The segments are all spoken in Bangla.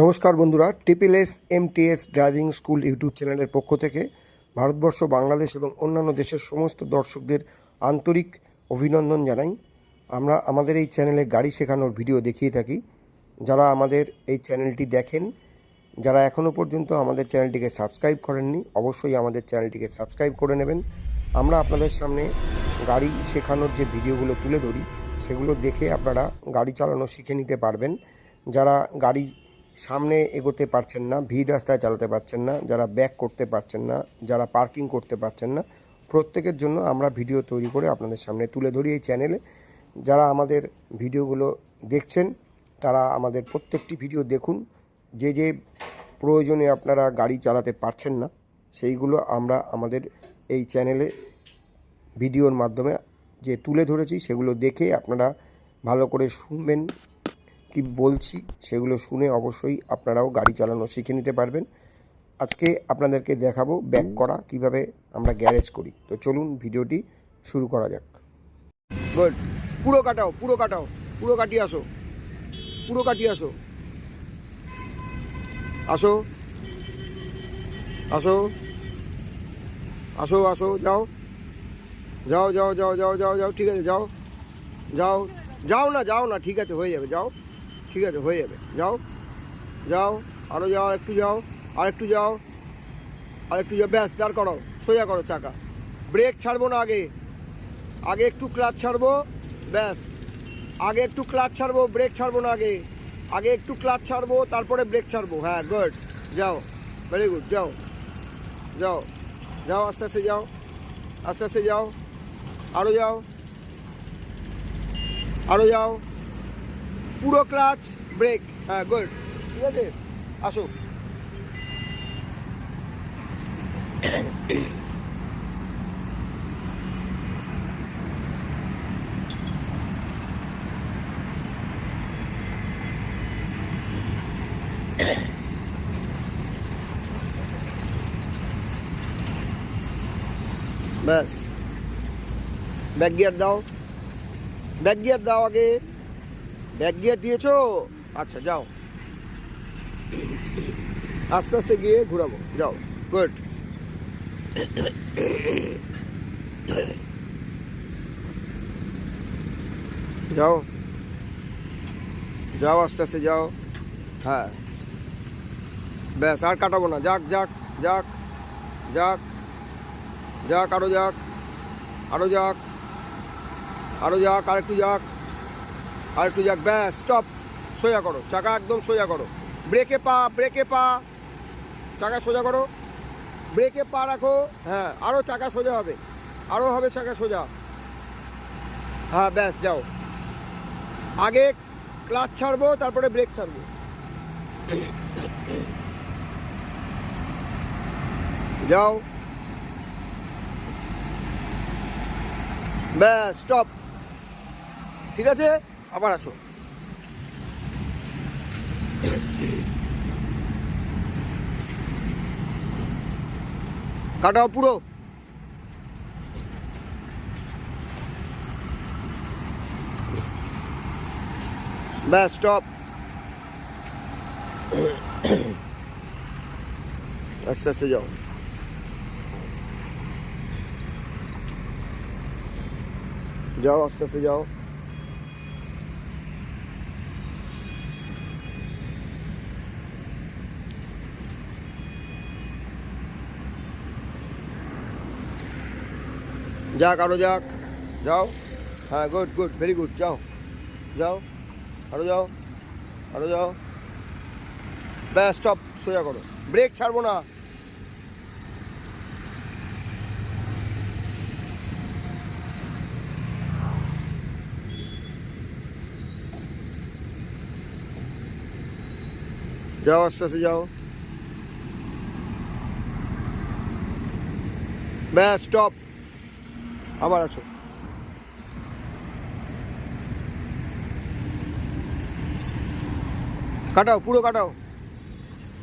নমস্কার বন্ধুরা triple S MTS driving school YouTube চ্যানেলের পক্ষ থেকে ভারতবর্ষ, বাংলাদেশ এবং অন্যান্য দেশের সমস্ত দর্শকদের আন্তরিক অভিনন্দন জানাই। আমরা আমাদের এই চ্যানেলে গাড়ি শেখানোর ভিডিও দেখিয়ে থাকি। যারা আমাদের এই চ্যানেলটি দেখেন, যারা এখনও পর্যন্ত আমাদের চ্যানেলটিকে সাবস্ক্রাইব করেননি, অবশ্যই আমাদের চ্যানেলটিকে সাবস্ক্রাইব করে নেবেন। আমরা আপনাদের সামনে গাড়ি শেখানোর যে ভিডিওগুলো তুলে ধরি, সেগুলো দেখে আপনারা গাড়ি চালানো শিখে নিতে পারবেন। যারা গাড়ি সামনে এগোতে পারছেন না, ভিড় রাস্তায় চালাতে পারছেন না, যারা ব্যাক করতে পারছেন না, যারা পার্কিং করতে পারছেন না, প্রত্যেকের জন্য আমরা ভিডিও তৈরি করে আপনাদের সামনে তুলে ধরি এই চ্যানেলে যারা আমাদের ভিডিওগুলো দেখছেন, তারা আমাদের প্রত্যেকটি ভিডিও দেখুন। যে যে প্রয়োজনে আপনারা গাড়ি চালাতে পারছেন না, সেইগুলো আমরা আমাদের এই চ্যানেলে ভিডিওর মাধ্যমে যে তুলে ধরেছি, সেগুলো দেখে আপনারা ভালো করে শুনবেন কি বলছি সেগুলো শুনে অবশ্যই আপনারাও গাড়ি চালানো শিখে নিতে পারবেন। আজকে আপনাদেরকে দেখাবো ব্যাক করা কীভাবে আমরা গ্যারেজ করি। তো চলুন ভিডিওটি শুরু করা যাক। পুরো কাটাও পুরো কাটাও, পুরো কাটিয়ে আসো, পুরো কাটিয়ে আসো। আসো আসো আসো আসো, যাও যাও যাও যাও যাও যাও যাও, ঠিক আছে, যাও যাও যাও না যাও না, ঠিক আছে, হয়ে যাবে, যাও। ঠিক আছে, হয়ে যাবে। যাও যাও আরও যাও একটু যাও আর একটু যাও আর একটু যাও, ব্যাস, দাঁড় করো সোজা করো চাকা। ব্রেক ছাড়বো না আগে। আগে একটু ক্লাচ ছাড়বো, ব্যাস। আগে একটু ক্লাচ ছাড়বো ব্রেক ছাড়বো না আগে। আগে একটু ক্লাচ ছাড়বো, তারপরে ব্রেক ছাড়বো। হ্যাঁ গুড যাও ভেরি গুড যাও। যাও যাও, আস্তে আস্তে যাও, আস্তে আস্তে যাও। আরও যাও। আরও যাও। পুরো ক্লাচ ব্রেক। হ্যাঁ গুড ঠিক আছে? আসো। ব্যাস। ব্যাক গিয়ার দাও। ব্যাক গিয়ার দাও আগে। ব্যাক গিয়ার দিয়েছ? আচ্ছা যাও। আস্তে আস্তে গিয়ে ঘুরাবো। যাও। গুড। যাও। যাও, আস্তে আস্তে যাও। হ্যাঁ। ব্যাস, আর কাটাবো না। যাক যাক যাক যাক যাক, আরও যাক আরও যাক আরও যাক আর একটু যাক। আর একটু যাক, ব্যাস স্টপ সোজা করো, চাকা একদম সোজা করো। ব্রেকে পা ব্রেকে পা, চাকা সোজা করো। ব্রেকে পা রাখো হ্যাঁ আরও চাকা সোজা হবে আরও হবে চাকা সোজা। হ্যাঁ ব্যাস, যাও। আগে ক্লাচ ছাড়বো, তারপরে ব্রেক ছাড়বো। যাও। ব্যাস স্টপ ঠিক আছে? আবার আসো। কাটাও পুরো। ব্যাস স্টপ আস্তে আস্তে যাও। যাও আস্তে আস্তে যাও। যাক, আরও যাক। যাও। হ্যাঁ গুড গুড ভেরি গুড যাও। যাও। আরও যাও। আরও যাও। ব্যাস স্টপ সোজা করো। ব্রেক ছাড়বো না। যাও, আস্তে আস্তে যাও। ব্যাস স্টপ আবার আছো কাটাও পুরো কাটাও।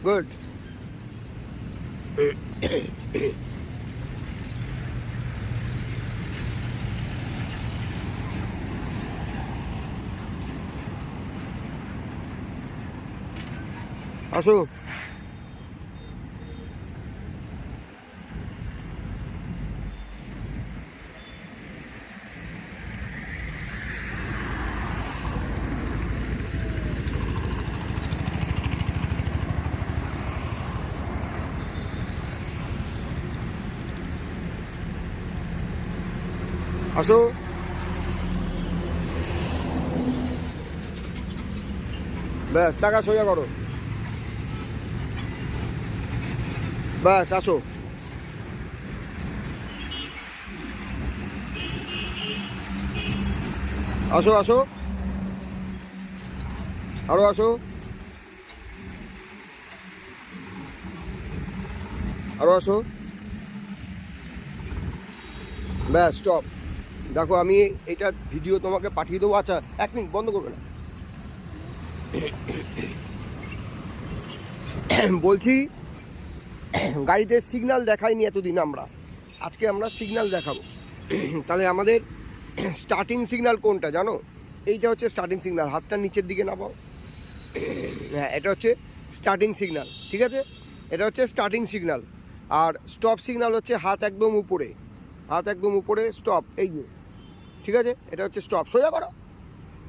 গুড আসো। আসো। ব্যাস, চাকা সোজা করো। ব্যাস, আসো। আসো আসো। আরও আসো। আরও আসো। ব্যাস স্টপ দেখো, আমি এটা ভিডিও তোমাকে পাঠিয়ে দেবো। আচ্ছা এক মিনিট, বন্ধ করবে না। বলছি, গাড়িতে সিগনাল দেখাইনি এতদিন আমরা। আজকে আমরা সিগনাল দেখাবো। তাহলে আমাদের স্টার্টিং সিগনাল কোনটা, জানো? এইটা হচ্ছে স্টার্টিং সিগনাল হাতটা নিচের দিকে নামাও। হ্যাঁ এটা হচ্ছে স্টার্টিং সিগনাল ঠিক আছে? এটা হচ্ছে স্টার্টিং সিগনাল আর স্টপ সিগনাল হচ্ছে হাত একদম উপরে, হাত একদম উপরে স্টপ এই যে। ঠিক আছে? এটা হচ্ছে স্টপ সোজা করো।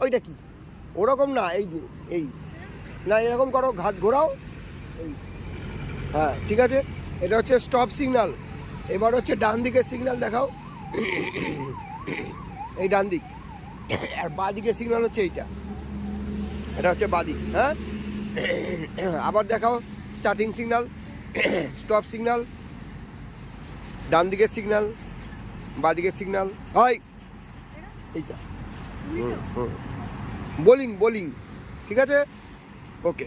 ওইটা কি? ওরকম না, এই এই। না, এরকম করো, ঘাত ঘোরাও। এই। হ্যাঁ ঠিক আছে? এটা হচ্ছে স্টপ সিগনাল এবার হচ্ছে ডান দিকের সিগনাল দেখাও। এই ডান দিক। আর বাঁ দিকের সিগন্যাল হচ্ছে এইটা। এটা হচ্ছে বাদিক হ্যাঁ? আবার দেখাও স্টার্টিং সিগনাল স্টপ সিগনাল ডান দিকের সিগনাল বাঁ দিকের সিগন্যাল হয়। এইটা। বোলিং বোলিং ঠিক আছে? ওকে